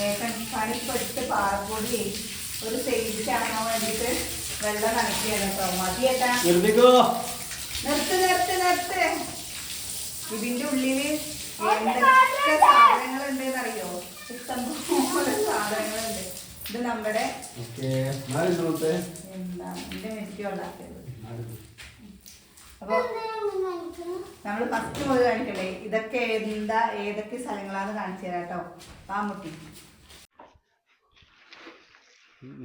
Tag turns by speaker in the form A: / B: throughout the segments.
A: ഏട്ടൻ പണിപ്പെടുത്ത് പാറപ്പൊടി ഒരു സൈഡിലേക്ക് ഇറങ്ങാൻ വേണ്ടിയിട്ട് വെള്ളം നനയ്ക്കുകയാണ് കേട്ടോ. മതി ഏട്ടാ.
B: നിർത്തിക്കോ.
A: നിർത്ത് നിർത്ത് നിർത്ത്. ഇതിന്റെ ഉള്ളിൽ എന്തൊക്കെ സാധനങ്ങളുണ്ട് എന്നറിയോ ഇഷ്ടംപോലെ സാധനങ്ങളുണ്ട്. ഇത് നമ്മുടെ
B: ഓക്കെ. നാല് നോട്ടെ
A: എന്താ? എന്റെ മെസ്സിക്ക് ഉണ്ടാക്കിയത് അപ്പൊ നമ്മൾ ഫസ്റ്റ് മുതൽ കാണിക്കണ്ടേ? ഇതൊക്കെ എന്താ ഏതൊക്കെ സ്ഥലങ്ങളാന്ന് കാണിച്ചു തരാം കേട്ടോ പാമ്പുട്ടി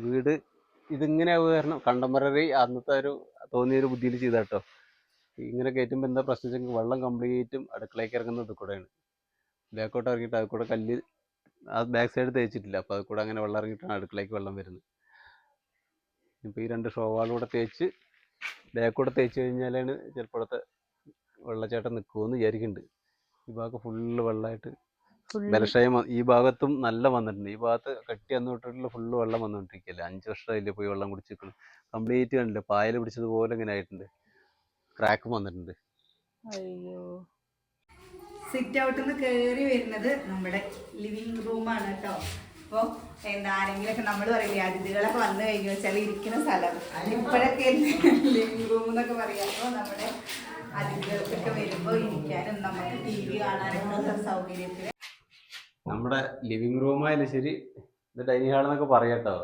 B: വീട് ഇതിങ്ങനെ കാരണം കണ്ടംപററി അന്നത്തെ ഒരു തോന്നിയ ഒരു ബുദ്ധിയിൽ ചെയ്ത കേട്ടോ ഇങ്ങനെ കയറ്റുമ്പോൾ എന്താ പ്രശ്നം വെള്ളം കംപ്ലീറ്റും അടുക്കളയ്ക്ക് ഇറങ്ങുന്നത് കൂടെയാണ്. ബാക്കോട്ട് ഇറങ്ങിയിട്ട് അത് കൂടെ കല്ല് ആ ബാക്ക് സൈഡ് തേച്ചിട്ടില്ല. അപ്പോൾ അത് കൂടെ അങ്ങനെ വെള്ളം ഇറങ്ങിയിട്ടാണ് അടുക്കളയ്ക്ക് വെള്ളം വരുന്നത്. ഇപ്പോൾ ഈ രണ്ട് ഷോവാളൂടെ തേച്ച് ബാക്കോടെ തേച്ച് കഴിഞ്ഞാലാണ് ചിലപ്പോഴത്തെ വെള്ളച്ചാട്ടം നിൽക്കുമെന്ന് വിചാരിക്കുന്നുണ്ട് ഈ ഭാഗം ഫുള്ള് വെള്ളമായിട്ട് ബലക്ഷയം ഈ ഭാഗത്തും നല്ല വന്നിട്ടുണ്ട്. ഈ ഭാഗത്ത് കെട്ടി വന്നിട്ടുള്ള ഫുള്ള് വെള്ളം വന്നുകൊണ്ടിരിക്കുകയല്ലേ അഞ്ച് വർഷമായില്ലേ പോയി വെള്ളം കുടിച്ചിരിക്കണം. കംപ്ലീറ്റ് കണ്ടില്ല? പായൽ പിടിച്ചതുപോലെ ഇങ്ങനെ ആയിട്ടുണ്ട്. ക്രാക്കും വന്നിട്ടുണ്ട്.
A: അയ്യോ. സിറ്റ് ഔട്ടിൽ നിന്ന് കയറി വരുന്നത് നമ്മുടെ ലിവിങ് റൂമാണ് കേട്ടോ അപ്പോൾ എന്താ ആരെങ്കിലൊക്കെ നമ്മൾ പറയില്ലേ അതിഥികളൊക്കെ വന്നു കഴിഞ്ഞു വെച്ചാൽ ഇരിക്കുന്ന സ്ഥലം. ഇപ്പോഴൊക്കെ ലിവിങ് റൂം എന്നൊക്കെ പറയുമ്പോൾ നമ്മുടെ അതിഥികൾക്കൊക്കെ വരുമ്പോൾ ഇരിക്കാനും നമുക്ക് ടി വി കാണാനൊക്കെ സൗകര്യത്തിന്
B: നമ്മുടെ ലിവിങ് റൂമായാലും ശരി ഇത് ഡൈനിങ് ഹാൾ എന്നൊക്കെ പറയട്ടോ.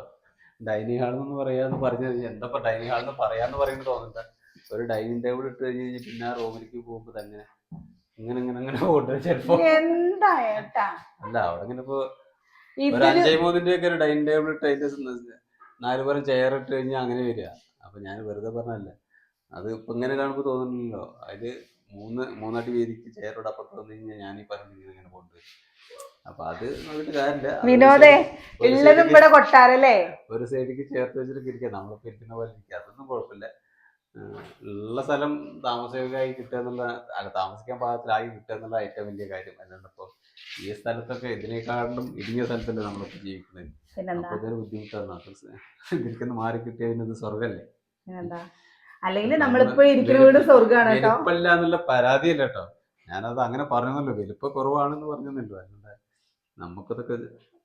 B: ഡൈനിങ് ഹാൾ എന്ന് പറയാന്ന് പറഞ്ഞു കഴിഞ്ഞാൽ എന്താ ഡൈനിങ് ഹാൾ എന്ന് പറയാന്ന് പറയുന്നത് തോന്നണ്ട. ഒരു ഡൈനിങ് ടേബിൾ ഇട്ട് കഴിഞ്ഞ് കഴിഞ്ഞാൽ പിന്നെ ആ റൂമിലേക്ക് പോകുമ്പോ തന്നെ ഇങ്ങനെ ഇങ്ങനെ അങ്ങനെ പോകട്ടെ ചിലപ്പോ.
A: എന്താ ഏട്ടാ?
B: അല്ല അവിടെ ഇങ്ങനെ ഇപ്പൊ ഒരു അഞ്ചേ മൂന്നിന്റെ ഒക്കെ ഒരു ഡൈനിങ് ടേബിൾ ഇട്ട് അതിന്റെ നാല് പേരും ചെയർ ഇട്ട് കഴിഞ്ഞാൽ അങ്ങനെ വരിക. അപ്പൊ ഞാൻ വെറുതെ പറഞ്ഞല്ല അത് ഇപ്പൊ ഇങ്ങനെ കാണുമ്പോൾ തോന്നുന്നില്ലല്ലോ അതിൽ മൂന്ന് മൂന്നടി വീതിക്ക് ചെയറോട് അപ്പുറത്ത് വന്നു കഴിഞ്ഞാൽ ഞാൻ ഈ പറഞ്ഞു ഇങ്ങനെ ഇങ്ങനെ പോകുന്നുണ്ട് അപ്പൊ അത് കാര്യമില്ല
A: വിനോദേ ഉള്ളതും ഇവിടെ കൊട്ടാരല്ലേ?
B: ഒരു സൈഡിലേക്ക് ചേർത്ത് വെച്ചിട്ട് ഇരിക്കുക നമ്മളിപ്പോ ഇരിക്കുന്ന പോലെ ഇരിക്കുക അതൊന്നും കുഴപ്പമില്ല. ഉള്ള സ്ഥലം താമസയോഗ്യമായി കിട്ടുക എന്നുള്ള അല്ല താമസിക്കാൻ പാകത്തിലായി കിട്ടുക എന്നുള്ള ഏറ്റവും വലിയ കാര്യം അല്ലാണ്ട് ഇപ്പൊ ഈ സ്ഥലത്തൊക്കെ ഇതിനേക്കാളും ഇടുങ്ങിയ സ്ഥലത്തല്ലേ നമ്മളിപ്പോ ജീവിക്കുന്നത്.
A: പിന്നെന്താ?
B: അപ്പൊ ഇതൊരു ബുദ്ധിമുട്ടാണ്. അപ്പൊ ഇതിരിക്കുന്ന മാറി കിട്ടിയതിന് ഇത് സ്വർഗല്ലേ
A: അല്ലെങ്കിൽ നമ്മളിപ്പോ ഇരിക്കുന്ന വീട് കേട്ടോ.
B: എന്നുള്ള പരാതിയല്ല കേട്ടോ. ഞാനത് അങ്ങനെ പറഞ്ഞല്ലോ വലിപ്പ കുറവാണെന്ന് പറഞ്ഞു അല്ലാണ്ട് നമുക്കതൊക്കെ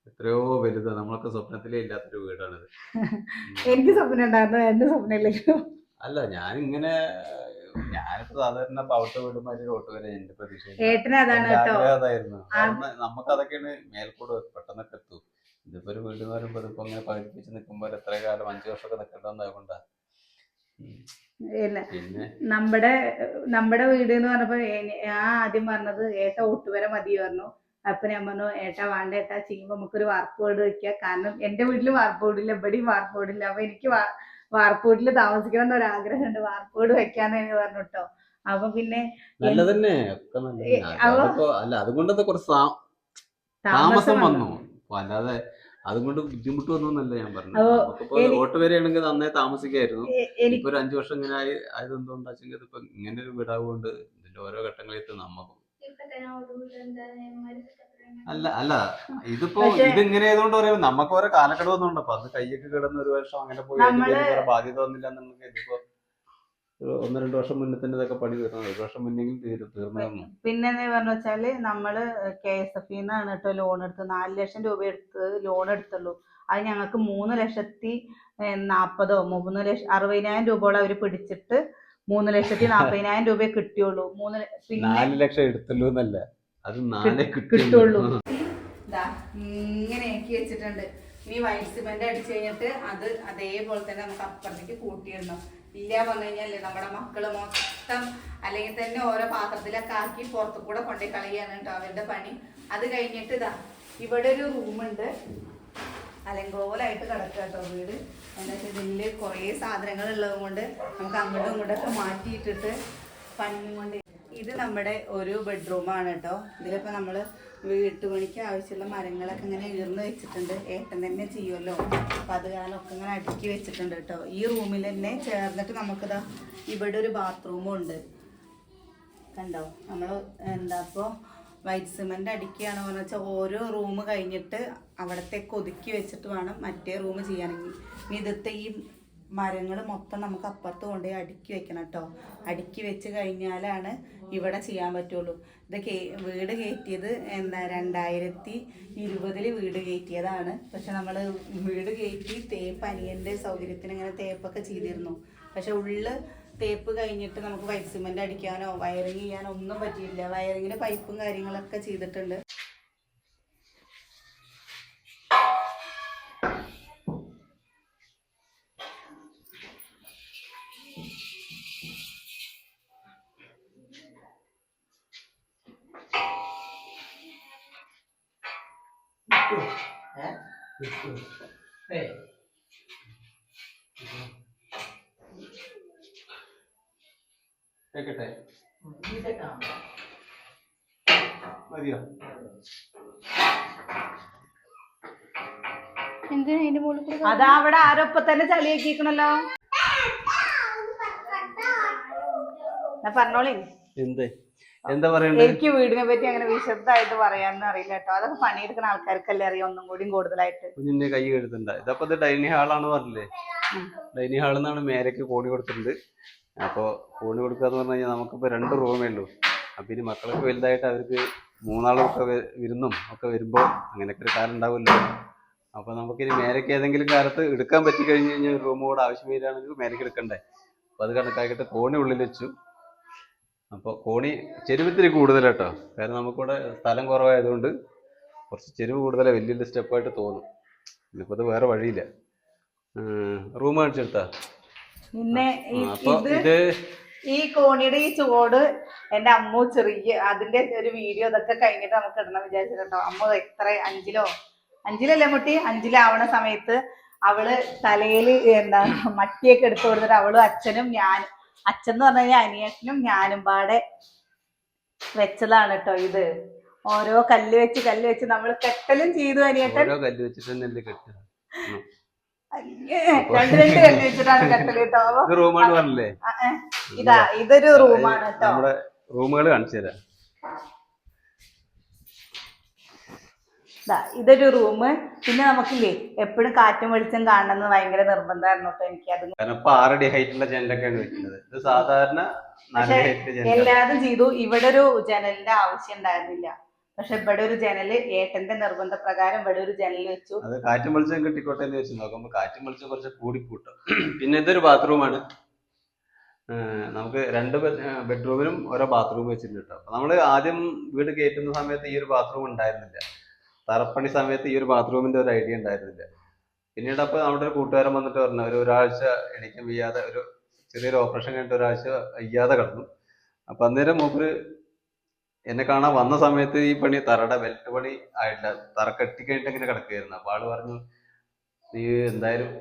B: എത്രയോ വലുത്. നമ്മളൊക്കെ സ്വപ്നത്തിലേ ഇല്ലാത്തൊരു വീടാണിത്.
A: എനിക്ക് സ്വപ്നം ഉണ്ടായിരുന്നു എന്റെ സ്വപ്നമില്ലല്ലോ
B: അല്ല ഞാനിങ്ങനെ ഞാനിപ്പോ സാധാരണ പൗട്ട വീടുമാതിരി റോട്ട് വരെ എന്റെ പ്രതീക്ഷ അതായിരുന്നു. നമുക്ക് അതൊക്കെയാണ് മേൽക്കൂട് പെട്ടെന്നൊക്കെ എത്തും. ഇതിപ്പോ ഒരു വീട് എന്ന് പറയുമ്പോൾ ഇതിപ്പോ ഇങ്ങനെ പഠിപ്പിച്ച് നിൽക്കുമ്പോൾ എത്ര കാലം അഞ്ചു വർഷമൊക്കെ നിൽക്കേണ്ടതാകൊണ്ടാ
A: ഇല്ല. നമ്മുടെ നമ്മുടെ വീട് എന്ന് പറഞ്ഞപ്പോ ഞാൻ ആദ്യം പറഞ്ഞത് ഏട്ട ഒട്ടുവരെ മതി പറഞ്ഞു. അപ്പൊ ഞാൻ പറഞ്ഞു ഏട്ട വേണ്ട ഏട്ടാ ചെയ്യുമ്പോ നമുക്കൊരു വാർപ്പ് വീട് വെക്കാം കാരണം എന്റെ വീട്ടിൽ വാർപ്പ് ഇല്ല എവിടെയും വാർപ്പ് ഇല്ല. അപ്പൊ എനിക്ക് വാർപ്പ് വീട്ടിൽ താമസിക്കണം എന്നൊരു ആഗ്രഹമുണ്ട്. വാർപ്പ് വീട് വെക്കാന്ന് ഞാൻ പറഞ്ഞു കേട്ടോ അപ്പൊ പിന്നെ
B: നല്ലതന്നെ അല്ല അതുകൊണ്ടൊക്കെ കുറച്ച് താമസം വന്നു. അല്ലാതെ അതുകൊണ്ട് ബുദ്ധിമുട്ട് വന്നു എന്നല്ല ഞാൻ പറഞ്ഞു റോട്ട് വരെയാണെങ്കിൽ നന്നായി താമസിക്കായിരുന്നു.
A: എനിക്ക്
B: ഇപ്പൊ ഒരു അഞ്ചു വർഷം ഇങ്ങനെ ആയി ആയത് എന്തുകൊണ്ടാച്ചെങ്കിൽ ഇപ്പൊ ഇങ്ങനെ ഒരു വീടാകൊണ്ട് ഇതിന്റെ ഓരോ ഘട്ടങ്ങളിലെത്തും നമുക്ക് അല്ല അല്ല. ഇതിപ്പോ ഇതിങ്ങനെ ആയതുകൊണ്ട് പറയുമ്പോ നമുക്ക് ഓരോ കാലഘട്ടം ഒന്നും അപ്പൊ അത് കയ്യൊക്കെ കിടന്ന് ഒരു വർഷം അങ്ങനെ പോയി ബാധ്യത വന്നില്ല എന്നുണ്ടെങ്കിൽ ഇതിപ്പോ ഒന്ന് രണ്ട് വർഷം മുന്നേ തന്നെ ഇതൊക്കെ പണി തീർന്നു. ഒരു വർഷം മുന്നെങ്കിൽ തീരും തീർന്നു
A: പിന്നെ എന്ന് പറഞ്ഞു വെച്ചാൽ നമ്മൾ കെ എസ് എഫ് നിന്നാണ് കേട്ടോ ലോൺ എടുത്ത് നാല് ലക്ഷം രൂപ എടുത്ത് ലോൺ എടുത്തുള്ളൂ. അത് ഞങ്ങൾക്ക് മൂന്ന് ലക്ഷത്തി ഏഹ്, നാപ്പതോ മൂന്ന് ലക്ഷം അറുപതിനായിരം രൂപയോളം അവർ പിടിച്ചിട്ട് മൂന്ന് ലക്ഷത്തി നാപ്പതിനായിരം രൂപയെ കിട്ടിയുള്ളൂ. മൂന്ന്
B: നാല് ലക്ഷം എടുത്തുള്ളൂ എന്നല്ല. അത് നാലേ
A: കിട്ടുള്ളൂ. ഇങ്ങനെയാക്കി വെച്ചിട്ടുണ്ട്. ഇനി വൈറ്റ് സിമെന്റ് അടിച്ചു കഴിഞ്ഞിട്ട് അത് അതേപോലെ തന്നെ നമുക്ക് അപ്പുറത്തേക്ക് കൂട്ടിയിടണം. ഇല്ല പറഞ്ഞു കഴിഞ്ഞാൽ നമ്മുടെ മക്കൾ മൊത്തം അല്ലെങ്കിൽ തന്നെ ഓരോ പാത്രത്തിലൊക്കെ ആക്കി പുറത്തു കൂടെ കൊണ്ടേ കളയാണ് കേട്ടോ അവരുടെ പണി. അത് കഴിഞ്ഞിട്ട് ഇതാ ഇവിടെ ഒരു റൂമുണ്ട് അലങ്കോലായിട്ട് കിടക്കുക കേട്ടോ വീട്. എന്താ വെച്ചാൽ കുറേ സാധനങ്ങൾ ഉള്ളത് കൊണ്ട് നമുക്ക് അങ്ങോട്ടും ഇങ്ങോട്ടൊക്കെ മാറ്റിയിട്ടിട്ട് പണി കൊണ്ട് ഇത് നമ്മുടെ ഒരു ബെഡ്റൂമാണ് കേട്ടോ. ഇതിലിപ്പോൾ നമ്മൾ വീട്ടുപണിക്ക് ആവശ്യമുള്ള മരങ്ങളൊക്കെ ഇങ്ങനെ ഈർന്ന് വെച്ചിട്ടുണ്ട്. ഏട്ടൻ തന്നെ ചെയ്യുമല്ലോ. അപ്പം അത് കാലമൊക്കെ ഒക്കെ ഇങ്ങനെ അടുക്കി വെച്ചിട്ടുണ്ട് കേട്ടോ. ഈ റൂമിൽ തന്നെ ചേർന്നിട്ട് നമുക്കിതാ ഇവിടെ ഒരു ബാത്റൂമും ഉണ്ട്. കണ്ടോ? നമ്മൾ എന്താ ഇപ്പോൾ വൈറ്റ് സിമെന്റ് അടിക്കുകയാണ് എന്ന് വെച്ചാൽ ഓരോ റൂം കഴിഞ്ഞിട്ട് അവിടത്തെ ഒതുക്കി വെച്ചിട്ട് വേണം മറ്റേ റൂം ചെയ്യാനെങ്കിൽ ഇതത്തെ ഈ മരങ്ങൾ മൊത്തം നമുക്ക് അപ്പുറത്ത് കൊണ്ടുപോയി അടുക്കി വെക്കണം കേട്ടോ. അടുക്കി വെച്ച് കഴിഞ്ഞാലാണ് ഇവിടെ ചെയ്യാൻ പറ്റുള്ളൂ. ഇത് കേ വീട് കയറ്റിയത് എന്താ രണ്ടായിരത്തി ഇരുപതിൽ വീട് കയറ്റിയതാണ്. പക്ഷെ നമ്മൾ വീട് കയറ്റി തേപ്പ് അനിയന്റെ സൗകര്യത്തിന് ഇങ്ങനെ തേപ്പൊക്കെ ചെയ്തിരുന്നു. പക്ഷെ ഉള്ളിൽ തേപ്പ് കഴിഞ്ഞിട്ട് നമുക്ക് വൈറ്റ് സിമെന്റ് അടിക്കാനോ വയറിങ് ചെയ്യാനോ ഒന്നും പറ്റിയില്ല വയറിങ്ങിന് പൈപ്പും കാര്യങ്ങളൊക്കെ ചെയ്തിട്ടുണ്ട്.
B: കേക്കട്ടെ? മതിയോ?
A: അതാ അവിടെ ആരൊപ്പം തന്നെ ചളിയാക്കിക്കണല്ലോ ഞാൻ പറഞ്ഞോളേ.
B: എന്തേ? എന്താ പറയണ്ടേ?
A: എനിക്ക് വീടിനെ പറ്റി അങ്ങനെ വിശദമായിട്ട് പറയാനൊന്നും അറിയില്ല കേട്ടോ. അതൊക്കെ പണിയെടുക്കുന്ന ആൾക്കാർക്കല്ലേ അറിയാം ഒന്നും കൂടി കൂടുതലായിട്ട്.
B: കുഞ്ഞിന്റെ കൈ കഴുത്തണ്ട. ഇതപ്പോ ഇത് ഡൈനിങ് ഹാളാണ് പറഞ്ഞില്ലേ. ഡൈനിങ് ഹാളിൽ നിന്നാണ് മേലേക്ക് കോണി കൊടുത്തിട്ടുണ്ട്. അപ്പോൾ കോണി കൊടുക്കുക എന്ന് പറഞ്ഞു കഴിഞ്ഞാൽ നമുക്കിപ്പോൾ രണ്ട് റൂമേ ഉള്ളൂ. അപ്പം ഇനി മക്കളൊക്കെ വലുതായിട്ട് അവർക്ക് മൂന്നാളൊക്കെ വിരുന്നും ഒക്കെ വരുമ്പോൾ അങ്ങനെയൊക്കെ ഒരു കാലം ഉണ്ടാവുമല്ലോ. അപ്പോൾ നമുക്കിനി മേലേക്ക് ഏതെങ്കിലും കാലത്ത് എടുക്കാൻ പറ്റി കഴിഞ്ഞ് കഴിഞ്ഞാൽ റൂം കൂടെ ആവശ്യം വരികയാണെങ്കിൽ മേലേക്ക് എടുക്കണ്ടേ? അപ്പോൾ അത് കണക്കാക്കിയിട്ട് കോണി ഉള്ളിൽ വെച്ചു. അപ്പോൾ കോണി ചെരുവത്തിരി കൂടുതൽ കേട്ടോ കാരണം നമുക്കിവിടെ സ്ഥലം കുറവായതുകൊണ്ട് കുറച്ച് ചെരുവ് കൂടുതൽ വലിയ വലിയ സ്റ്റെപ്പായിട്ട് തോന്നും. ഇനിയിപ്പോൾ അത് വേറെ വഴിയില്ല. റൂം കാണിച്ചെടുത്താ
A: പിന്നെ ഇത് ഈ കോണിയുടെ ഈ ചുവട് എന്റെ അമ്മ ചെറിയ അതിന്റെ ഒരു വീഡിയോ ഇതൊക്കെ കഴിഞ്ഞിട്ട് നമുക്ക് ഇടണം വിചാരിച്ചിട്ടുണ്ടോ? അമ്മ എത്ര അഞ്ചിലോ? അഞ്ചിലല്ലേ മുട്ടി? അഞ്ചിലാവണ സമയത്ത് അവൾ തലയിൽ എന്താ മട്ടിയൊക്കെ എടുത്തു കൊടുത്തിട്ട് അവളും അച്ഛനും ഞാനും അച്ഛൻ എന്ന് പറഞ്ഞു കഴിഞ്ഞാൽ അനിയനും ഞാനും പാടെ വെച്ചതാണ് കേട്ടോ ഇത്. ഓരോ കല്ല് വെച്ച് കല്ല് വെച്ച് നമ്മൾ കെട്ടലും ചെയ്തു അനിയട്ടൻ.
B: കല്ല് വെച്ചിട്ട് തന്നെയല്ലേ കെട്ടുക ഉം.
A: അയ്യേ, രണ്ട് രണ്ട് കല്ല് വെച്ചിട്ടാണ് കെട്ടൽ കേട്ടോ.
B: ഇത് റൂമാണ് പറഞ്ഞില്ലേ
A: ഇതാ ഇതൊരു റൂമാണ് കേട്ടോ.
B: നമ്മുടെ റൂമുകൾ കാണിച്ചു തരാം.
A: ഇതൊരു റൂം പിന്നെ നമുക്കില്ലേ എപ്പോഴും കാറ്റും വെളിച്ചം കാണണമെന്ന് ഭയങ്കര നിർബന്ധമായിരുന്നു കേട്ടോ എനിക്ക് അത്.
B: ആറടി ഹൈറ്റുള്ള ജനലൊക്കെയാണ് വെക്കുന്നത്. ഇത് സാധാരണ
A: എല്ലാതും ചെയ്തു. ഇവിടെ ഒരു ജനലിന്റെ ആവശ്യം ഉണ്ടായിരുന്നില്ല. പക്ഷെ ഇവിടെ ഒരു ജനൽ ഏട്ടന്റെ നിർബന്ധ പ്രകാരം ഇവിടെ ഒരു ജനൽ വെച്ചു.
B: അത് കാറ്റും വെളിച്ചം കിട്ടിക്കോട്ടെ എന്ന് വെച്ച് നോക്കുമ്പോൾ കാറ്റും വെളിച്ചം കുറച്ച് കൂടിക്കൂട്ടും. പിന്നെ ഇതൊരു ബാത്റൂമാണ് നമുക്ക് രണ്ട് ബെഡ്റൂമിലും ഓരോ ബാത്റൂം വെച്ചിട്ടുണ്ട് കേട്ടോ അപ്പൊ നമ്മൾ ആദ്യം വീട് കയറ്റുന്ന സമയത്ത് ഈ ഒരു ബാത്റൂം ഉണ്ടായിരുന്നില്ല. തറപ്പണി സമയത്ത് ഈ ഒരു ബാത്റൂമിന്റെ ഒരു ഐഡിയ ഉണ്ടായിരുന്നില്ല. പിന്നീട് അപ്പൊ നമ്മുടെ ഒരു കൂട്ടുകാരൻ വന്നിട്ട് പറഞ്ഞു ഒരു ഒരാഴ്ച എണീക്കാൻ വയ്യാതെ ഒരു ചെറിയൊരു ഓപ്പറേഷൻ കഴിഞ്ഞിട്ട് ഒരാഴ്ച വയ്യാതെ കിടന്നു. അപ്പൊ അന്നേരം മൂപ്പര് എന്നെ കാണാൻ വന്ന സമയത്ത് ഈ പണി തറയുടെ ബെൽറ്റ് പണി ആയിട്ടില്ല. തറ കെട്ടിക്കഴിഞ്ഞിട്ട് ഇങ്ങനെ കിടക്കുകയായിരുന്നു അപ്പൊ ആൾ പറഞ്ഞു നീ എന്തായാലും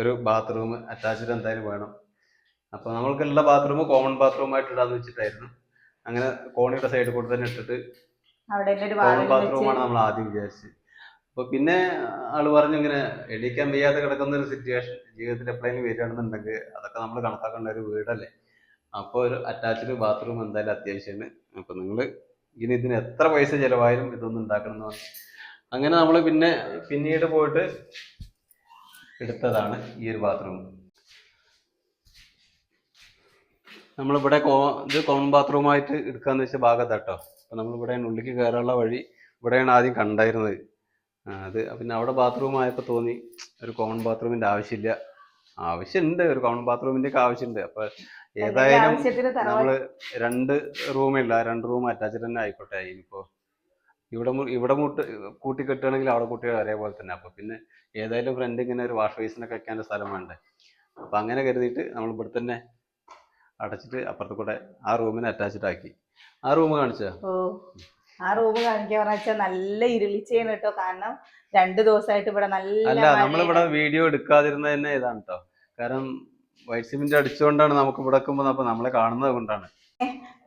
B: ഒരു ബാത്റൂം അറ്റാച്ച്ഡ് എന്തായാലും വേണം. അപ്പൊ നമ്മൾക്കുള്ള ബാത്റൂം കോമൺ ബാത്റൂം ആയിട്ട് ഇടാന്ന് വെച്ചിട്ടായിരുന്നു. അങ്ങനെ കോണിയുടെ സൈഡിൽ കൂടെ തന്നെ ഇട്ടിട്ട് കോമൺ ബാത്റൂം
A: ആണ്
B: നമ്മൾ ആദ്യം വിചാരിച്ചത്. അപ്പൊ പിന്നെ ആൾ പറഞ്ഞു ഇങ്ങനെ എണീക്കാൻ വയ്യാതെ കിടക്കുന്ന ഒരു സിറ്റുവേഷൻ ജീവിതത്തിൽ എപ്പോഴെങ്കിലും വരികയാണെന്നുണ്ടെങ്കിൽ അതൊക്കെ നമ്മൾ കണക്കാക്കേണ്ട ഒരു വീടല്ലേ? അപ്പോൾ ഒരു അറ്റാച്ച്ഡ് ബാത്റൂം എന്തായാലും അത്യാവശ്യമാണ് അപ്പോൾ നിങ്ങൾ ഇനി ഇതിന് എത്ര പൈസ ചിലവായാലും ഇതൊന്നും ഉണ്ടാക്കണം എന്ന് പറഞ്ഞു. അങ്ങനെ നമ്മൾ പിന്നെ പിന്നീട് പോയിട്ട് എടുത്തതാണ് ഈ ഒരു ബാത്റൂം നമ്മളിവിടെ കോ ഇത് കോമൺ ബാത്റൂമായിട്ട് എടുക്കാന്ന് വെച്ച ഭാഗത്ത് കേട്ടോ അപ്പൊ നമ്മളിവിടെ ഉള്ളിലേക്ക് കയറാനുള്ള വഴി ഇവിടെയാണ് ആദ്യം കണ്ടായിരുന്നത്. അത് പിന്നെ അവിടെ ബാത്റൂം ആയപ്പോൾ തോന്നി ഒരു കോമൺ ബാത്റൂമിന്റെ ആവശ്യമില്ല. ആവശ്യമുണ്ട് ഒരു കോമൺ ബാത്റൂമിന്റെ ഒക്കെ ആവശ്യമുണ്ട് അപ്പൊ ഏതായാലും നമ്മൾ രണ്ട് റൂമില്ല രണ്ട് റൂം അറ്റാച്ച്ഡ് തന്നെ ആയിക്കോട്ടെ. ഇനിയിപ്പോ ഇവിടെ ഇവിടെ മുട്ട് കൂട്ടി കെട്ടുകയാണെങ്കിൽ അവിടെ കൂട്ടി ഒരേപോലെ തന്നെ. അപ്പൊ പിന്നെ ഏതായാലും ഫ്രണ്ട് ഇങ്ങനെ ഒരു വാഷ് ബേസിനൊക്കെ വെക്കാൻ സ്ഥലം വേണ്ടേ? അപ്പൊ അങ്ങനെ കരുതിയിട്ട് നമ്മൾ ഇവിടെ തന്നെ അടച്ചിട്ട് അപ്പുറത്ത് കൂടെ ആ റൂമിനെ അറ്റാച്ച്ഡ് ആക്കി. ആ റൂം കാണിച്ചോ?
A: ആ റൂം കാണിക്കാൻ വെച്ചാൽ നല്ല ഇരുളിച്ചേന്ന് കേട്ടോ. കാരണം രണ്ടു ദിവസമായിട്ട് ഇവിടെ നല്ല
B: അല്ല നമ്മളിവിടെ വീഡിയോ എടുക്കാതിരുന്നത് തന്നെ ഇതാണ് കേട്ടോ കാരണം വൈറ്റ് സിമെന്റ് അടിച്ചുകൊണ്ടാണ് നമുക്ക് ഇവിടെ അപ്പൊ നമ്മളെ കാണുന്നത് കൊണ്ടാണ്.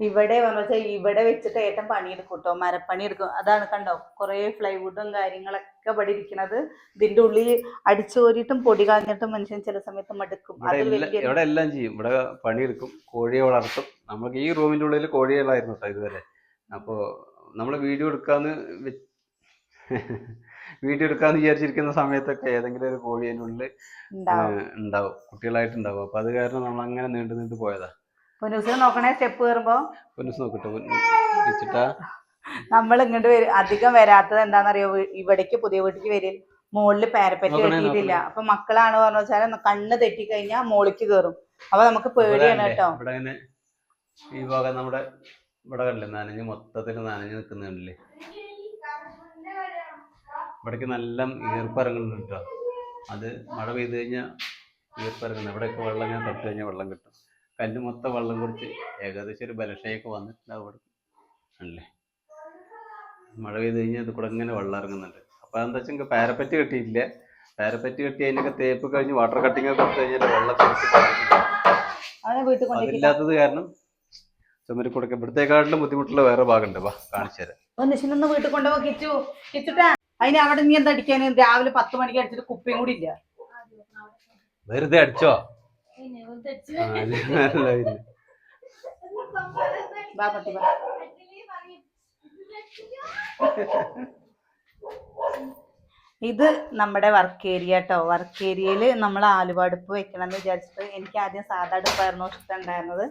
A: ഇവിടെ പറഞ്ഞാൽ ഇവിടെ വെച്ചിട്ട് ഏട്ടൻ പണിയെടുക്കും കേട്ടോ മരപ്പണി എടുക്കും അതാണ് കണ്ടോ കുറേ ഫ്ലൈവുഡും കാര്യങ്ങളൊക്കെ ഇവിടെ ഇരിക്കണത്. ഇതിന്റെ ഉള്ളിൽ അടിച്ചോരിയിട്ടും പൊടി കാഞ്ഞിട്ടും മനുഷ്യൻ ചില സമയത്ത് മടുക്കും.
B: ഇവിടെ എല്ലാം ചെയ്യും. ഇവിടെ പണിയെടുക്കും കോഴിയെ വളർത്തും. നമുക്ക് ഈ റൂമിന്റെ ഉള്ളിൽ കോഴികളായിരുന്നു കേട്ടോ ഇതുവരെ. അപ്പോ നമ്മൾ വീഡിയോ എടുക്കാന്ന് വീഡിയോ എടുക്കാന്ന് വിചാരിച്ചിരിക്കുന്ന സമയത്തൊക്കെ ഏതെങ്കിലും ഒരു കോഴി അതിനുള്ളിൽ
A: ഉണ്ടാവും.
B: ഉണ്ടാവും. കുട്ടികളായിട്ടുണ്ടാവും. അപ്പൊ അത് കാരണം നമ്മൾ അങ്ങനെ നീണ്ടു നീണ്ടു പോയതാ.
A: പൊന്നൂസിനെ നോക്കണേ സ്റ്റെപ്പ് കയറുമ്പോ
B: പൊന്നിസ് നോക്കട്ടെ വെച്ചിട്ടാ.
A: നമ്മൾ ഇങ്ങോട്ട് വരും. അധികം വരാത്തത് എന്താണെന്നറിയോ? ഇവിടേക്ക് പുതിയ വീട്ടിലേക്ക് വരും. മുകളിൽ പാരപ്പറ്റ് കെട്ടിയിട്ടില്ല അപ്പൊ മക്കളാണ് പറഞ്ഞു വെച്ചാൽ കണ്ണ് തെറ്റി കഴിഞ്ഞാൽ മോളിക്ക് കയറും അപ്പൊ നമുക്ക് പേടിയാണ് കേട്ടോ.
B: ഈ ഭാഗം നമ്മുടെ ഇവിടെ കണ്ടില്ലേ? നനഞ്ഞ് മൊത്തത്തിൽ നനഞ്ഞ് നിൽക്കുന്നുണ്ടല്ലേ? ഇവിടേക്ക് നല്ല ഈർപ്പരങ്ങൾ കിട്ടുക അത് മഴ പെയ്ത് കഴിഞ്ഞാൽ ഈർപ്പരങ്ങൾ ഇവിടെയൊക്കെ വെള്ളം ഞാൻ തട്ട് കഴിഞ്ഞാൽ വെള്ളം കിട്ടും. കല്ല് മൊത്തം വെള്ളം കുടിച്ച് ഏകദേശം ഒരു ബലക്ഷയൊക്കെ വന്നിട്ടുണ്ടാവും ഇവിടെ അല്ലേ? മഴ പെയ്ത് കഴിഞ്ഞാൽ ഇത് കൂടെ ഇങ്ങനെ വെള്ളം ഇറങ്ങുന്നുണ്ട്. അപ്പോൾ എന്താ വെച്ചാൽ പാരപ്പറ്റ് കെട്ടിയിട്ടില്ല. പാരപ്പറ്റ് കെട്ടി അതിനൊക്കെ തേപ്പ് കഴിഞ്ഞ് വാട്ടർ കട്ടിങ് ഒക്കെ കൊടുത്തു കഴിഞ്ഞാൽ വെള്ളം അതില്ലാത്തത് കാരണം ചുമരിക്കൂടൊക്കെ. ഇവിടത്തെക്കാട്ടിലും ബുദ്ധിമുട്ടുള്ള വേറെ ഭാഗമുണ്ട്. വാ കാണിച്ചു തരാം.
A: വീട്ടിൽ കൊണ്ടുപോ കിച്ചു കിച്ചുട്ടാ അതിന് അവിടെ നീ എന്താ അടിക്കാൻ? രാവിലെ പത്ത് മണിക്ക് അടിച്ചിട്ട് കുപ്പിയും കൂടി ഇല്ല?
B: വെറുതെ അടിച്ചോ?
A: ഇത് നമ്മുടെ വർക്ക് ഏരിയ കേട്ടോ വർക്ക് ഏരിയയിൽ നമ്മൾ ആലുവടുപ്പ് വെക്കണം എന്ന് വിചാരിച്ചിട്ട് എനിക്ക് ആദ്യം സാധാ അടുപ്പായിരുന്നു ഇഷ്ടം ഉണ്ടായിരുന്നത്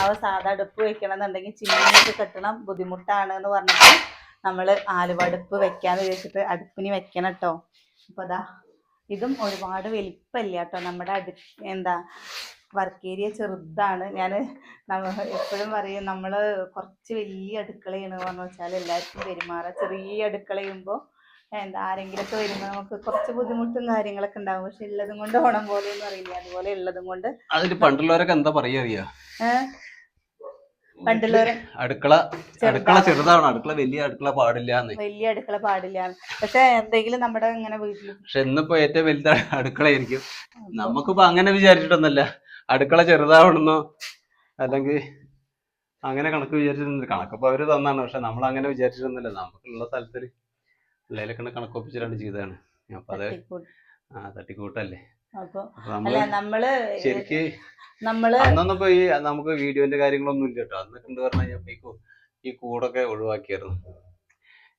A: അവ സാധാ അടുപ്പ് വെക്കണം എന്നുണ്ടെങ്കിൽ ചിമ്മിയൊക്കെ കെട്ടണം. ബുദ്ധിമുട്ടാണ് എന്ന് പറഞ്ഞിട്ട് നമ്മൾ ആലുവടുപ്പ് വെക്കാന്ന് വിചാരിച്ചിട്ട് അടുപ്പിന് വെക്കണം കേട്ടോ അപ്പോൾ അതാ ഇതും ഒരുപാട് വലിപ്പമില്ല കേട്ടോ. നമ്മുടെ അടു എന്താ വർക്ക് ഏരിയ ചെറുതാണ്. ഞാൻ എപ്പോഴും പറയും നമ്മൾ കുറച്ച് വലിയ അടുക്കളയാണ് പറഞ്ഞു വെച്ചാൽ എല്ലാവർക്കും പെരുമാറുക ചെറിയ അടുക്കളയുമ്പോൾ എന്താ ആരെങ്കിലുമൊക്കെ വരുമ്പോൾ നമുക്ക് കുറച്ച് ബുദ്ധിമുട്ടും കാര്യങ്ങളൊക്കെ ഉണ്ടാവും. പക്ഷെ ഉള്ളതും കൊണ്ട് ഓണം പോലെ എന്ന് അറിയില്ല. അതുപോലെ ഉള്ളതും കൊണ്ട്
B: പണ്ടുള്ളവരൊക്കെ എന്താ പറയാ അടുക്കള അടുക്കള ചെറുതാണ്. അടുക്കള വലിയ അടുക്കള പാടില്ല
A: വലിയ അടുക്കള പാടില്ല. പക്ഷെ എന്തെങ്കിലും നമ്മുടെ ഇങ്ങനെ വീട്ടിൽ
B: പക്ഷെ ഇന്നിപ്പോ ഏറ്റവും വലുത് അടുക്കളയായിരിക്കും. നമുക്കിപ്പോ അങ്ങനെ വിചാരിച്ചിട്ടൊന്നല്ല അടുക്കള ചെറുതാവണമെന്നോ അല്ലെങ്കിൽ അങ്ങനെ കണക്ക് വിചാരിച്ചിരുന്നില്ല കണക്കിപ്പോ അവർ തന്നാണ്. പക്ഷെ നമ്മൾ അങ്ങനെ വിചാരിച്ചിരുന്നില്ല നമുക്കുള്ള സ്ഥലത്തിൽ പിള്ളേരൊക്കെ കണക്കൊപ്പിച്ചിട്ടാണ് ചെയ്തതാണ്. അപ്പൊ അത് ആ തട്ടിക്കൂട്ടല്ലേ.
A: അപ്പൊ അല്ല
B: നമ്മൾ
A: നമ്മൾ
B: ശരിക്ക്
A: നമ്മൾ
B: അന്നൊന്നും ഇപ്പൊ ഈ നമുക്ക് വീഡിയോന്റെ കാര്യങ്ങളൊന്നും ഇല്ല കേട്ടോ അന്നൊക്കെ എന്ത് പറഞ്ഞു കഴിഞ്ഞാൽ ഈ കൂടൊക്കെ ഒഴിവാക്കിയായിരുന്നു.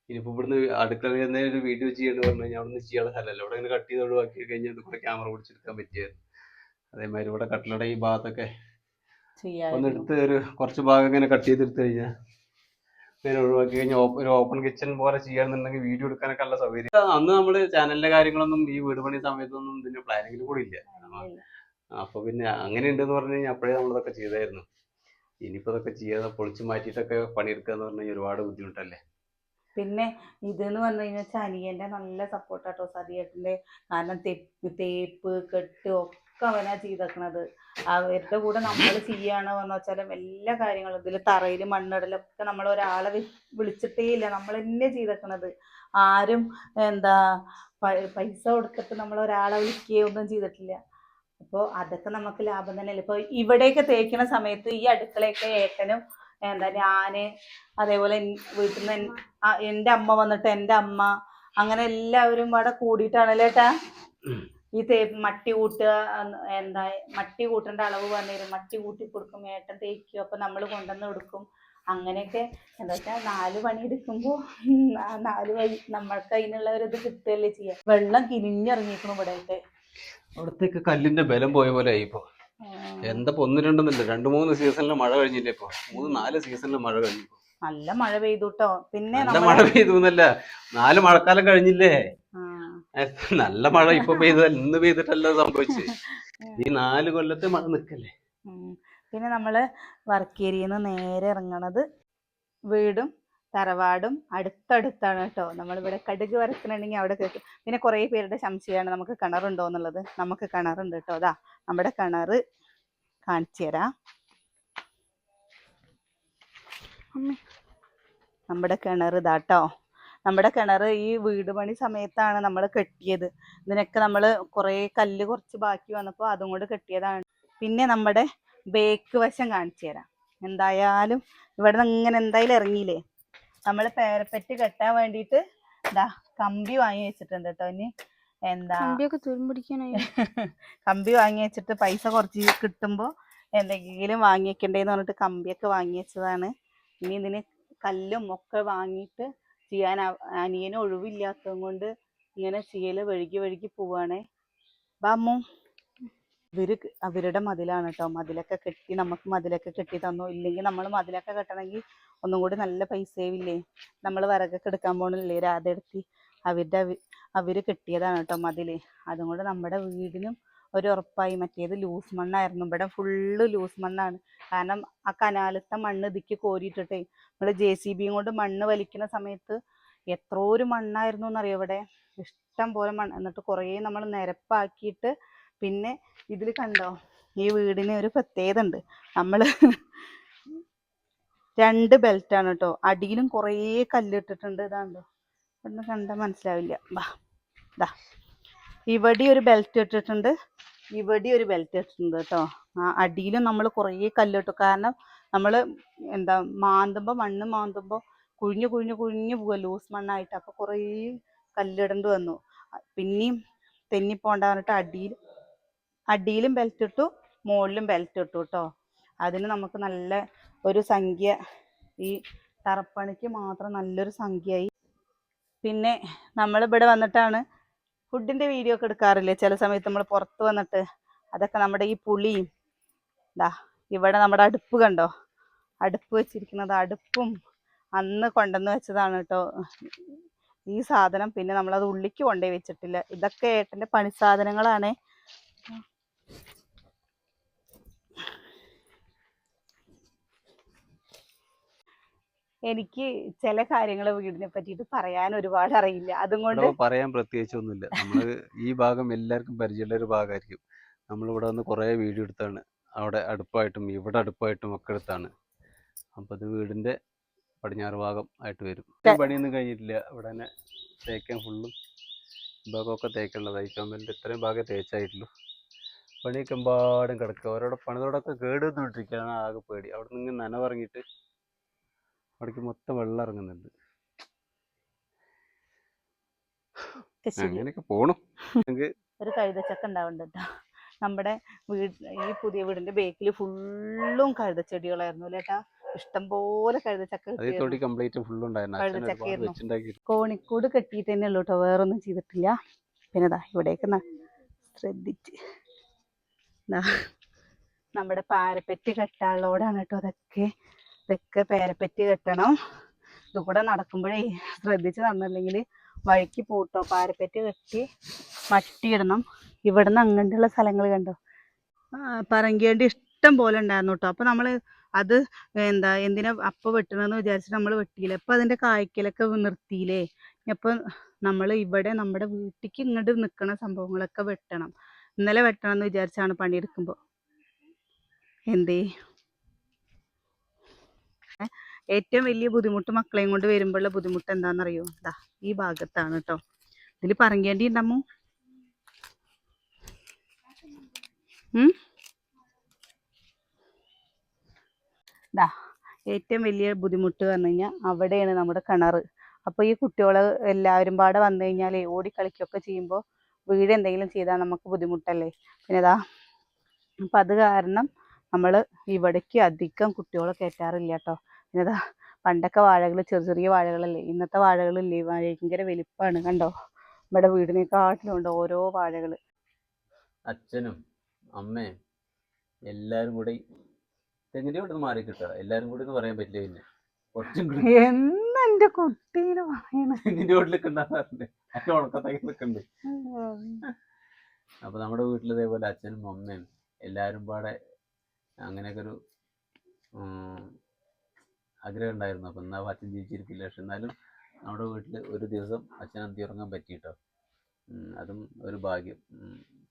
B: ഇനിയിപ്പോ ഇവിടുന്ന് അടുക്കളയിൽ നിന്ന് ഒരു വീഡിയോ ചെയ്യണമെന്ന് പറഞ്ഞു കഴിഞ്ഞാൽ അവിടെ നിന്ന് ചെയ്യാനുള്ള സ്ഥലമല്ല. ഇവിടെ ഇങ്ങനെ കട്ട് ചെയ്ത് ഒഴിവാക്കി കഴിഞ്ഞാൽ ഇവിടെ ക്യാമറ പിടിച്ചെടുക്കാൻ പറ്റിയായിരുന്നു. അതേമാതിരി ഇവിടെ കട്ടിലട ഈ ഭാഗത്തൊക്കെ ഒന്ന്
A: ചെയ്യാറുണ്ട്
B: എടുത്ത് ഒരു കുറച്ച് ഭാഗം ഇങ്ങനെ കട്ട് ചെയ്തെടുത്തു കഴിഞ്ഞാൽ ഇങ്ങനെ ഒരു ഓപ്പൺ കിച്ചൺ പോലെ ചെയ്യാന്നുണ്ടെങ്കിൽ വീഡിയോ എടുക്കാനൊക്കെ ഉള്ള സൗകര്യം. അന്ന് നമ്മൾ ചാനലിന്റെ കാര്യങ്ങളൊന്നും ഈ വീട് പണി സമയത്തൊന്നും ഇതിന്റെ പ്ലാനിങ്ങിൽ കൂടി ഇല്ല. അപ്പൊ പിന്നെ അങ്ങനെ ഉണ്ടെന്ന് പറഞ്ഞു കഴിഞ്ഞാൽ അപ്പോഴേ നമ്മളിതൊക്കെ ചെയ്തായിരുന്നു. ഇനിയിപ്പോ ഇതൊക്കെ ചെയ്യാതെ പൊളിച്ചു മാറ്റിയിട്ടൊക്കെ പണിയെടുക്കുക എന്ന് പറഞ്ഞു കഴിഞ്ഞാൽ ഒരുപാട് ബുദ്ധിമുട്ടല്ലേ?
A: പിന്നെ ഇതെന്ന് പറഞ്ഞു കഴിഞ്ഞാൽ ചനിയന്റെ നല്ല സപ്പോർട്ടാട്ടോ സതിയേട്ടന്റെ. കാരണം തെപ്പ് തേപ്പ് കെട്ട് ഒക്കെ അവനാ ചെയ്തേക്കണത്. അവരുടെ കൂടെ നമ്മൾ ചെയ്യാണ് എന്ന് വെച്ചാലും എല്ലാ കാര്യങ്ങളും. ഇതിൽ തറയിൽ മണ്ണിടലൊക്കെ നമ്മൾ ഒരാളെ വിളിച്ചിട്ടേ ഇല്ല. നമ്മൾ തന്നെ ചെയ്തേക്കണത്. ആരും എന്താ പൈസ കൊടുത്തിട്ട് നമ്മൾ ഒരാളെ വിളിക്കുകയോ ഒന്നും ചെയ്തിട്ടില്ല. അപ്പോൾ അതൊക്കെ നമുക്ക് ലാഭം തന്നെയല്ലേ. ഇപ്പോൾ ഇവിടെയൊക്കെ തേക്കുന്ന സമയത്ത് ഈ അടുക്കളയൊക്കെ ഏട്ടനും എന്താ ഞാൻ അതേപോലെ വീട്ടിൽ നിന്ന് എന്റെ അമ്മ വന്നിട്ട് എന്റെ അമ്മ അങ്ങനെ എല്ലാവരും കൂടെ കൂടിയിട്ടാണല്ലേ ഏട്ടാ. ഈ തേ മട്ടി കൂട്ടുക എന്താ മട്ടി കൂട്ടേണ്ട അളവ് പറഞ്ഞുതരും മട്ടി കൂട്ടി കൊടുക്കും ഏട്ടൻ തേക്കും അപ്പൊ നമ്മൾ കൊണ്ടുവന്ന് കൊടുക്കും. അങ്ങനെയൊക്കെ എന്താ വെച്ചാൽ നാല് പണി എടുക്കുമ്പോ നാല് വഴി നമ്മൾക്ക് അതിനുള്ള ഒരു ഇത് കിട്ടുകയല്ലേ ചെയ്യാം. വെള്ളം കിനിഞ്ഞിറങ്ങിയിരിക്കണം ഇവിടെയൊക്കെ
B: അവിടത്തേക്ക് കല്ലിന്റെ ബലം പോയ പോലെ ആയി ഇപ്പോ. എന്താ ഒന്ന് രണ്ടെന്നില്ല രണ്ട് മൂന്ന് സീസണിലെ മഴ കഴിഞ്ഞില്ലേ ഇപ്പൊ? മൂന്ന് നാല് സീസണിലെ മഴ കഴിഞ്ഞു
A: നല്ല മഴ പെയ്തു കേട്ടോ പിന്നെ
B: മഴ പെയ്തു എന്നല്ല നാല് മഴക്കാലം കഴിഞ്ഞില്ലേ? നല്ല മഴ ഇപ്പൊ പെയ്തതല്ല ഇന്ന് പെയ്തിട്ടല്ല സംഭവിച്ചത് ഈ നാല് കൊല്ലത്തെ മഴ നിക്കല്ലേ?
A: പിന്നെ നമ്മൾ വർക്ക് ഏരിയയിൽ നിന്ന് നേരെ ഇറങ്ങണത് വീടും തറവാടും അടുത്തടുത്താണ് കേട്ടോ. നമ്മളിവിടെ കടുക് വരക്കണുണ്ടെങ്കിൽ അവിടെ കേൾക്കും പിന്നെ കുറേ പേരുടെ സംശയമാണ് നമുക്ക് കിണറുണ്ടോ എന്നുള്ളത്. നമുക്ക് കിണറുണ്ട് കേട്ടോ. അതാ നമ്മുടെ കിണറ് കാണിച്ചു തരാം. അമ്മേ. നമ്മുടെ കിണർ ഇതാട്ടോ നമ്മുടെ കിണർ ഈ വീട് പണി സമയത്താണ് നമ്മൾ കെട്ടിയത്. ഇതിനൊക്കെ നമ്മൾ കുറേ കല്ല് കുറച്ച് ബാക്കി വന്നപ്പോൾ അതും കൂടെ കെട്ടിയതാണ്. പിന്നെ നമ്മുടെ ബേക്ക് വശം കാണിച്ചു തരാം. എന്തായാലും ഇവിടെ നിന്ന് ഇങ്ങനെ എന്തായാലും ഇറങ്ങിയില്ലേ? നമ്മൾ പേരപ്പറ്റ് കെട്ടാൻ വേണ്ടിയിട്ട് ഇതാ കമ്പി വാങ്ങി വെച്ചിട്ടുണ്ട് കേട്ടോ. ഇനി എന്താ
C: കമ്പിയൊക്കെ തുരുമ്പിടിക്കാനായി
A: കമ്പി വാങ്ങി വെച്ചിട്ട് പൈസ കുറച്ച് കിട്ടുമ്പോൾ എന്തെങ്കിലും വാങ്ങിക്കണ്ടേന്ന് പറഞ്ഞിട്ട് കമ്പിയൊക്കെ വാങ്ങി വെച്ചതാണ്. ഇനി ഇതിന് കല്ലും ഒക്കെ വാങ്ങിയിട്ട് ചെയ്യാൻ അനിയന് ഒഴിവില്ലാത്തത് കൊണ്ട് ഇങ്ങനെ ചെയ്യൽ വഴുകി വഴുകി പോവാണേ. ബാമു ഇവർ അവരുടെ മതിലാണ് കേട്ടോ മതിലൊക്കെ കെട്ടി നമുക്ക് മതിലൊക്കെ കെട്ടി തന്നു. ഇല്ലെങ്കിൽ നമ്മൾ മതിലൊക്കെ കെട്ടണമെങ്കിൽ ഒന്നും കൂടി നല്ല പൈസയുമില്ലേ നമ്മൾ വിറകൊക്കെ എടുക്കാൻ പോകണില്ലേ രാധെടുത്തി അവരുടെ അവർ കെട്ടിയതാണ് കേട്ടോ മതിൽ. അതുകൊണ്ട് നമ്മുടെ വീടിനും ഒരു ഉറപ്പായി മറ്റേത് ലൂസ് മണ്ണായിരുന്നു. ഇവിടെ ഫുള്ള് ലൂസ് മണ്ണാണ്. കാരണം ആ കനാലത്തെ മണ്ണ് ഇതിക്ക് കോരിയിട്ടിട്ടേ നമ്മൾ ജെ സി ബിയും കൊണ്ട് മണ്ണ് വലിക്കുന്ന സമയത്ത് എത്ര ഒരു മണ്ണായിരുന്നു എന്നറിയോ ഇവിടെ? ഇഷ്ടം പോലെ മണ്ണ്. എന്നിട്ട് കുറേ നമ്മൾ നിരപ്പാക്കിയിട്ട് പിന്നെ ഇതിൽ കണ്ടോ? ഈ വീടിന് ഒരു പ്രത്യേകത ഉണ്ട് നമ്മൾ രണ്ട് ബെൽറ്റാണ് കേട്ടോ അടിയിലും കുറേ കല്ലിട്ടിട്ടുണ്ട് ഇതാണ്ടോ? ഒന്ന് കണ്ടാൽ മനസ്സിലാവില്ല. വാ ദാ. ഇവിടെ ഒരു ബെൽറ്റ് ഇട്ടിട്ടുണ്ട്. ഇവിടെ ഒരു ബെൽറ്റ് ഇട്ടിട്ടുണ്ട് കേട്ടോ ആ അടിയിലും നമ്മൾ കുറേ കല്ലിട്ടു. കാരണം നമ്മൾ എന്താ മാന്തുമ്പോൾ മണ്ണ് മാന്തുമ്പോൾ കുഴിഞ്ഞു കുഴിഞ്ഞു കുഴിഞ്ഞു പോവുക ലൂസ് മണ്ണായിട്ട്. അപ്പോൾ കുറേ കല്ലിടേണ്ടി വന്നു. പിന്നെയും തെന്നിപ്പോണ്ട പറഞ്ഞിട്ട് അടിയിൽ അടിയിലും ബെൽറ്റ് ഇട്ടു മുകളിലും ബെൽറ്റ് ഇട്ടു കേട്ടോ അതിന് നമുക്ക് നല്ല ഒരു സംഖ്യ ഈ തറപ്പണിക്ക് മാത്രം നല്ലൊരു സംഖ്യയായി. പിന്നെ നമ്മളിവിടെ വന്നിട്ടാണ് ഫുഡിന്റെ വീഡിയോ ഒക്കെ എടുക്കാറില്ലേ? ചില സമയത്ത് നമ്മൾ പുറത്ത് വന്നിട്ട് അതൊക്കെ നമ്മുടെ ഈ പുളിയും എന്താ ഇവിടെ നമ്മുടെ അടുപ്പ് കണ്ടോ? അടുപ്പ് വെച്ചിരിക്കുന്നത് അടുപ്പും അന്ന് കൊണ്ടുവന്ന് വെച്ചതാണ് കേട്ടോ. ഈ സാധനം പിന്നെ നമ്മളത് ഉള്ളിക്ക് കൊണ്ടുപോയി വെച്ചിട്ടില്ല. ഇതൊക്കെ ഏട്ടന്റെ പണി എനിക്ക് ചില കാര്യങ്ങൾ വീടിനെ പറ്റിയിട്ട് പറയാൻ ഒരുപാട് അറിയില്ല.
B: അതുകൊണ്ട് പറയാൻ പ്രത്യേകിച്ച് ഒന്നുമില്ല നമ്മൾ ഈ ഭാഗം എല്ലാവർക്കും പരിചയമുള്ള ഒരു ഭാഗമായിരിക്കും. നമ്മളിവിടെ വന്ന് കുറേ വീഡിയോ എടുത്താണ്. അവിടെ അടുപ്പായിട്ടും ഇവിടെ അടുപ്പായിട്ടും ഒക്കെ എടുത്താണ്. അപ്പോൾ അത് വീടിന്റെ പടിഞ്ഞാറ് ഭാഗം ആയിട്ട് വരും. പണിയൊന്നും കഴിഞ്ഞിട്ടില്ല. ഇവിടെ തന്നെ തേക്കാൻ ഫുള്ളും ഭാഗമൊക്കെ തേക്കേണ്ടതായി ചുമലിന്റെ ഇത്രയും ഭാഗം തേച്ചായിട്ടുള്ളൂ. പണിയൊക്കെ എമ്പാടും കിടക്കുക. ഓരോടെ പണിതോടൊക്കെ കേട് വന്നുകൊണ്ടിരിക്കുകയാണ് ആകെ പേടി. അവിടെ നിന്ന് ഇങ്ങനെ നനവിറങ്ങിയിട്ട് അവിടേക്ക് മൊത്തം വെള്ളം ഇറങ്ങുന്നുണ്ട്. അങ്ങനെയൊക്കെ പോണു.
A: ഒരു കഴുതച്ചക്ക ഉണ്ടാവുന്നുണ്ട് കേട്ടോ നമ്മുടെ വീട് ഈ പുതിയ വീടിന്റെ ബേക്കിൽ ഫുള്ളും കഴുതച്ചെടികളായിരുന്നു ചേട്ടാ ഇഷ്ടം പോലെ കഴുതച്ചക്ക കഴുതച്ചക്കയായിരുന്നു. കോണിക്കൂട് കെട്ടിയിട്ട് തന്നെ ഉള്ളൂ കേട്ടോ വേറൊന്നും ചെയ്തിട്ടില്ല. പിന്നെ ദാ ഇവിടേക്ക് ശ്രദ്ധിച്ച്. ദാ. നമ്മുടെ പാരപ്പറ്റി കെട്ടാളോടാണ് കേട്ടോ അതൊക്കെ. ഇതൊക്കെ പേരപ്പറ്റി കെട്ടണം. ഇതുകൂടെ നടക്കുമ്പോഴേ ശ്രദ്ധിച്ച് നടന്നില്ലെങ്കിൽ വഴിക്ക് പൂട്ടോ പാരപ്പെറ്റ് കെട്ടി മട്ടിയിടണം. ഇവിടുന്ന് അങ്ങോട്ടുള്ള സ്ഥലങ്ങൾ കണ്ടോ? പറങ്കേണ്ടി ഇഷ്ടം പോലെ ഉണ്ടായിരുന്നു കേട്ടോ അപ്പൊ നമ്മൾ അത് എന്താ എന്തിനാ അപ്പൊ വെട്ടണമെന്ന് വിചാരിച്ചിട്ട് നമ്മൾ വെട്ടിയില്ല. അപ്പൊ അതിന്റെ കായ്ക്കലൊക്കെ നിർത്തിയില്ലേ? അപ്പൊ നമ്മൾ ഇവിടെ നമ്മുടെ വീട്ടിക്ക് ഇങ്ങോട്ട് നിൽക്കുന്ന സംഭവങ്ങളൊക്കെ വെട്ടണം. ഇന്നലെ വെട്ടണം എന്ന് വിചാരിച്ചാണ് പണിയെടുക്കുമ്പോൾ എന്തേ? ഏറ്റവും വലിയ ബുദ്ധിമുട്ട് മക്കളെയും കൊണ്ട് വരുമ്പോഴുള്ള ബുദ്ധിമുട്ട് എന്താണെന്നറിയോ? ദാ ഈ ഭാഗത്താണ് കേട്ടോ ഇതിൽ പറങ്കേണ്ടി ഉണ്ടാമോ ഇതാ ദാ ഏറ്റവും വലിയ ബുദ്ധിമുട്ട് പറഞ്ഞു കഴിഞ്ഞാൽ അവിടെയാണ് നമ്മുടെ കിണർ അപ്പോൾ ഈ കുട്ടികൾ എല്ലാവരും പാടെ വന്നു കഴിഞ്ഞാൽ ഓടിക്കളിക്കൊക്കെ ചെയ്യുമ്പോൾ വീട് എന്തെങ്കിലും ചെയ്താൽ നമുക്ക് ബുദ്ധിമുട്ടല്ലേ? പിന്നെ ഇതാ അപ്പം അത് കാരണം നമ്മൾ ഇവിടേക്ക് അധികം കുട്ടികളെ കയറ്റാറില്ല കേട്ടോ ഇതാ പണ്ടൊക്കെ വാഴകൾ ചെറിയ ചെറിയ വാഴകളല്ലേ? ഇന്നത്തെ വാഴകളില്ലേ? ഭയങ്കര വലിപ്പമാണ് കണ്ടോ? ഇവിടെ വീടിനെക്കാട്ടിലും ഉണ്ട് ഓരോ വാഴകൾ
B: അച്ഛനും അമ്മയും എല്ലാരും കൂടി തെങ്ങിന്റെ ഇവിടെ മാറി കിട്ടുക എല്ലാരും കൂടി എന്ന് പറയാൻ പറ്റില്ല പിന്നെ. കുറച്ചും കൂടി
A: എന്നെ കുട്ടീനെ പറയണ?
B: തെങ്ങിന്റെ വീട്ടിലൊക്കെ ഉണ്ടാകാറുണ്ട് അതിന്റെ ഉണക്കത്തേക്ക് അപ്പൊ നമ്മുടെ വീട്ടിൽ ഇതേപോലെ അച്ഛനും അമ്മയും എല്ലാരും പാടെ അങ്ങനെയൊക്കെ ഒരു ആഗ്രഹം ഉണ്ടായിരുന്നു അപ്പൊ എന്നാ അച്ഛൻ ജീവിച്ചിരിക്കില്ല. പക്ഷെ എന്നാലും നമ്മുടെ വീട്ടിൽ ഒരു ദിവസം അച്ഛൻ അന്തി ഉറങ്ങാൻ പറ്റിയിട്ടോ? അതും ഒരു ഭാഗ്യം.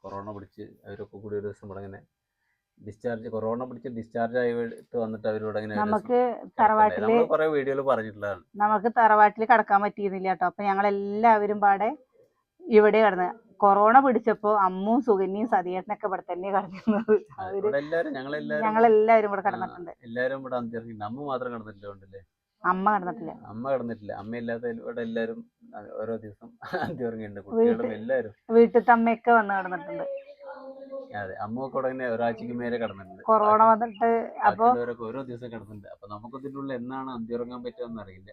B: കൊറോണ പിടിച്ച് അവരൊക്കെ കൂടി ഒരു ദിവസം ഇവിടെ ഇങ്ങനെ ഡിസ്ചാർജ് കൊറോണ പിടിച്ച് ഡിസ്ചാർജ് ആയിട്ട് വന്നിട്ട് അവരോട് അങ്ങനെ
A: നമുക്ക്.
B: തറവാട്ടിൽ കുറെ വീഡിയോയിൽ പറഞ്ഞിട്ടുള്ളതാണ്.
A: നമുക്ക് തറവാട്ടിൽ കടക്കാൻ പറ്റിയിരുന്നില്ല കേട്ടോ. അപ്പൊ ഞങ്ങൾ എല്ലാവരും പാടെ ഇവിടെ കിടന്ന് കൊറോണ പിടിച്ചപ്പോ അമ്മും സുകന്യയും സതിയേട്ടനൊക്കെ ഇവിടെ തന്നെ കിടന്നിരുന്നത്. അവർ
B: ഇവിടെ
A: കിടന്നിട്ടുണ്ട്.
B: എല്ലാരും ഇവിടെ അമ്മ മാത്രം കടന്നിട്ടില്ല
A: അമ്മ കടന്നിട്ടില്ല.
B: അമ്മ കടന്നിട്ടില്ല. അമ്മ ഇല്ലാത്ത ഇവിടെ എല്ലാരും ഓരോ ദിവസം അന്തി ഉറങ്ങിയിട്ടുണ്ട് കുട്ടികളും എല്ലാരും.
A: വീട്ടിലത്തെ അമ്മയൊക്കെ വന്ന് കിടന്നിട്ടുണ്ട്.
B: അതെ അമ്മ കൂടെ ഇങ്ങനെ ഒരാഴ്ചക്ക് മേലെ കിടന്നിട്ടുണ്ട്.
A: കൊറോണ വന്നിട്ട് അപ്പൊ
B: ഓരോ ദിവസം കിടന്നിട്ടുണ്ട്. അപ്പൊ നമുക്ക് ഇതിനുള്ള എന്നാണ് അന്തി പറ്റുക അറിയില്ല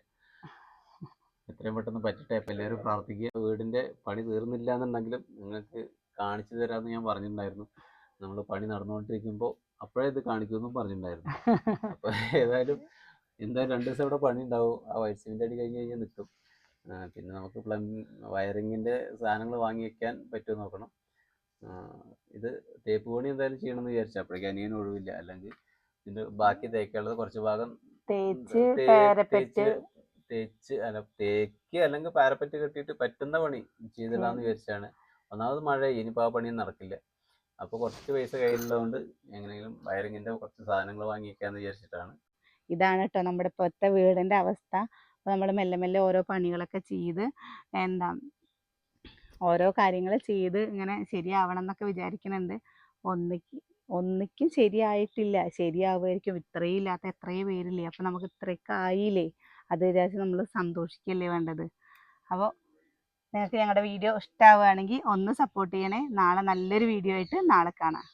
B: എത്രയും പെട്ടെന്ന് പറ്റട്ടെ. അപ്പം എല്ലാവരും പ്രാർത്ഥിക്കുക. വീടിന്റെ പണി തീർന്നില്ല എന്നുണ്ടെങ്കിലും നിങ്ങൾക്ക് കാണിച്ചു തരാമെന്ന് ഞാൻ പറഞ്ഞിട്ടുണ്ടായിരുന്നു. നമ്മൾ പണി നടന്നുകൊണ്ടിരിക്കുമ്പോൾ അപ്പോഴേ ഇത് കാണിക്കുമെന്നും പറഞ്ഞിട്ടുണ്ടായിരുന്നു. അപ്പോൾ ഏതായാലും എന്തായാലും രണ്ട് ദിവസം ഇവിടെ പണി ഉണ്ടാവും. ആ വൈറ്റ് സിമെന്റ് അടി കഴിഞ്ഞ് കഴിഞ്ഞാൽ നിൽക്കും. പിന്നെ നമുക്ക് പ്ലം വയറിങ്ങിന്റെ സാധനങ്ങൾ വാങ്ങി വെക്കാൻ പറ്റുമോ നോക്കണം. ഇത് തേപ്പ് പണി എന്തായാലും ചെയ്യണമെന്ന് വിചാരിച്ചു. അപ്പോഴേക്കും അനിയൻ ഒഴിവില്ല. അല്ലെങ്കിൽ ഇതിന്റെ ബാക്കി തേക്കാനുള്ളത് കുറച്ച് ഭാഗം
A: തേച്ച്
B: തേച്ച് അല്ല തേക്ക് അല്ലെങ്കിൽ പാരപ്പറ്റ് കെട്ടിയിട്ട് പറ്റുന്ന പണി ചെയ്തിടാന്ന് വിചാരിച്ചാണ്. ഒന്നാമത് മഴ ഇനിയിപ്പോൾ ആ പണിയും നടക്കില്ല. അപ്പോൾ കുറച്ച് പൈസ കയ്യിലുള്ളതുകൊണ്ട് എങ്ങനെയെങ്കിലും വയറിങ്ങിന്റെ കുറച്ച് സാധനങ്ങൾ വാങ്ങിക്കാന്ന് വിചാരിച്ചിട്ടാണ്.
A: ഇതാണ് കേട്ടോ നമ്മുടെ ഇപ്പോഴത്തെ വീടിന്റെ അവസ്ഥ. അപ്പോൾ നമ്മൾ മെല്ലെ മെല്ലെ ഓരോ പണികളൊക്കെ ചെയ്ത് എന്താ ഓരോ കാര്യങ്ങൾ ചെയ്ത് ഇങ്ങനെ ശരിയാവണം എന്നൊക്കെ വിചാരിക്കുന്നുണ്ട് ഒന്നിക്ക് ഒന്നിക്കും ശരിയായിട്ടില്ല. ശരിയാവുമായിരിക്കും ഇത്രയും ഇല്ലാത്ത എത്രയോ പേരില്ലേ? അപ്പൊ നമുക്ക് ഇത്രയൊക്കെ ആയില്ലേ? അത് വിചാരിച്ച് നമ്മൾ സന്തോഷിക്കല്ലേ വേണ്ടത്. അപ്പോൾ നിങ്ങൾക്ക് ഞങ്ങളുടെ വീഡിയോ ഇഷ്ടമാവുകയാണെങ്കിൽ ഒന്ന് സപ്പോർട്ട് ചെയ്യണേ. നാളെ നല്ലൊരു വീഡിയോ ആയിട്ട് നാളെ കാണാം.